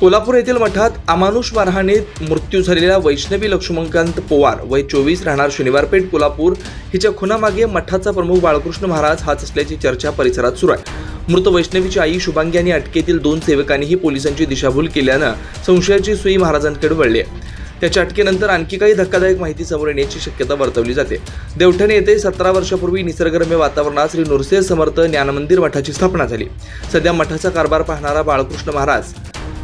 कोल्हापूर येथील मठात अमानुष मारहाणीत मृत्यू झालेल्या वैष्णवी लक्ष्मणकांत पवार वय चोवीस राहणार शनिवारपेठ कोल्हापूर हिच्या खुनामागे मठाचा प्रमुख बाळकृष्ण महाराज हाच असल्याची चर्चा परिसरात सुरू आहे. मृत वैष्णवीची आई शुभांगी आणि अटकेतील दोन सेवकांनीही पोलिसांची दिशाभूल केल्यानं संशयाची सुई महाराजांकडे वळली आहे. त्याच्या अटकेनंतर आणखी काही धक्कादायक माहिती समोर येण्याची शक्यता वर्तवली जाते. देवठाणे येथे सतरा वर्षापूर्वी निसर्गरम्य वातावरणात श्री नृसिंह समर्थ ज्ञानमंदिर मठाची स्थापना झाली. सध्या मठाचा कारभार पाहणारा बाळकृष्ण महाराज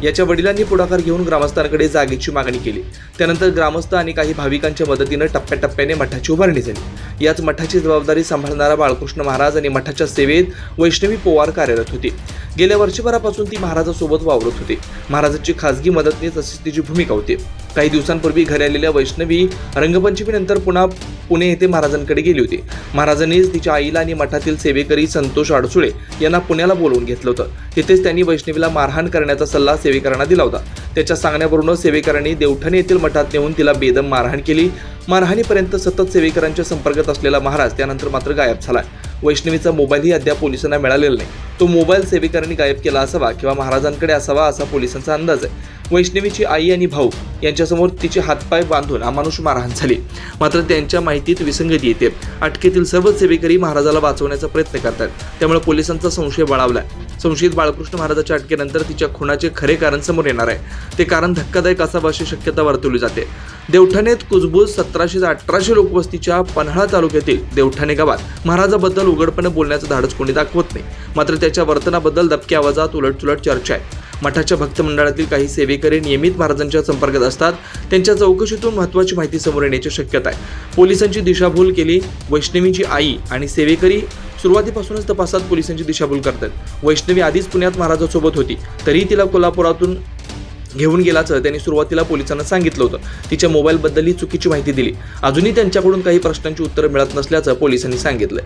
याच्या वडिलांनी पुढाकार घेऊन ग्रामस्थांकडे जागेची मागणी केली. त्यानंतर ग्रामस्थ आणि काही भाविकांच्या मदतीनं टप्प्याटप्प्याने मठाची उभारणी झाली. याच मठाची जबाबदारी सांभाळणारा बाळकृष्ण महाराज आणि मठाच्या सेवेत वैष्णवी पोवार कार्यरत होती. गेल्या वर्षभरापासून ती महाराजासोबत वावरत होती. महाराजांची खासगी मदतनीस अशी तिची भूमिका होती. काही दिवसांपूर्वी घरी आलेल्या वैष्णवी रंगपंचमीनंतर पुन्हा पुणे येथे महाराजांकडे गेली होती. महाराजांनीच तिच्या आईला आणि मठातील सेवेकरी संतोष अडसुळे यांना पुण्याला बोलवून घेतलं होतं. तिथेच त्यांनी वैष्णवीला मारहाण करण्याचा सल्ला सेवेकरांना दिला होता. त्याच्या सांगण्यावरूनच सेवेकरांनी देवठाणे येथील मठात नेऊन तिला बेदम मारहाण केली. मारहाणीपर्यंत सतत सेवेकरांच्या संपर्कात असलेला महाराज त्यानंतर मात्र गायब झाला. वैष्णवीचा मोबाईलही अद्याप पोलिसांना मिळालेला नाही. तो मोबाईल सेवेकरांनी गायब केला असावा किंवा महाराजांकडे असावा असा पोलिसांचा अंदाज आहे. वैष्णवीची आई आणि भाऊ यांच्यासमोर तिचे हातपाय बांधून अमानुष मारहाण झाली. मात्र त्यांच्या माहितीत विसंगती येते. अटकेतील सर्व सेवेकरी महाराजाला वाचवण्याचा प्रयत्न करतात. त्यामुळे पोलिसांचा संशय बळावला संशयित बाळकृष्ण महाराजाच्या अटकेनंतर तिच्या खुनाचे खरे कारण समोर येणार आहे. ते कारण धक्कादायक असावं अशी शक्यता वर्तवली जाते. देवठाणेत कुजबूज सतराशे ते अठराशे लोकवस्तीच्या पन्हाळा तालुक्यातील देवठाणे गावात महाराजाबद्दल उघडपणे बोलण्याचं धाडस कोणी दाखवत नाही. मात्र त्याच्या वर्तनाबद्दल दबक्या आवाजात उलटचुलट चर्चा आहे. मठाच्या भक्त मंडळातील काही सेवेकरी नियमित महाराजांच्या संपर्कात असतात. त्यांच्या चौकशीतून महत्त्वाची माहिती समोर येण्याची शक्यता आहे. पोलिसांची दिशाभूल केली वैष्णवीची आई आणि सेवेकरी सुरुवातीपासूनच तपासात पोलिसांची दिशाभूल करतात. वैष्णवी आधीच पुण्यात महाराजासोबत होती. तरीही तिला कोल्हापुरातून घेऊन गेल्याचं त्यांनी सुरुवातीला पोलिसांना सांगितलं होतं. तिच्या मोबाईलबद्दलही चुकीची माहिती दिली. अजूनही त्यांच्याकडून काही प्रश्नांची उत्तरं मिळत नसल्याचं पोलिसांनी सांगितलंय.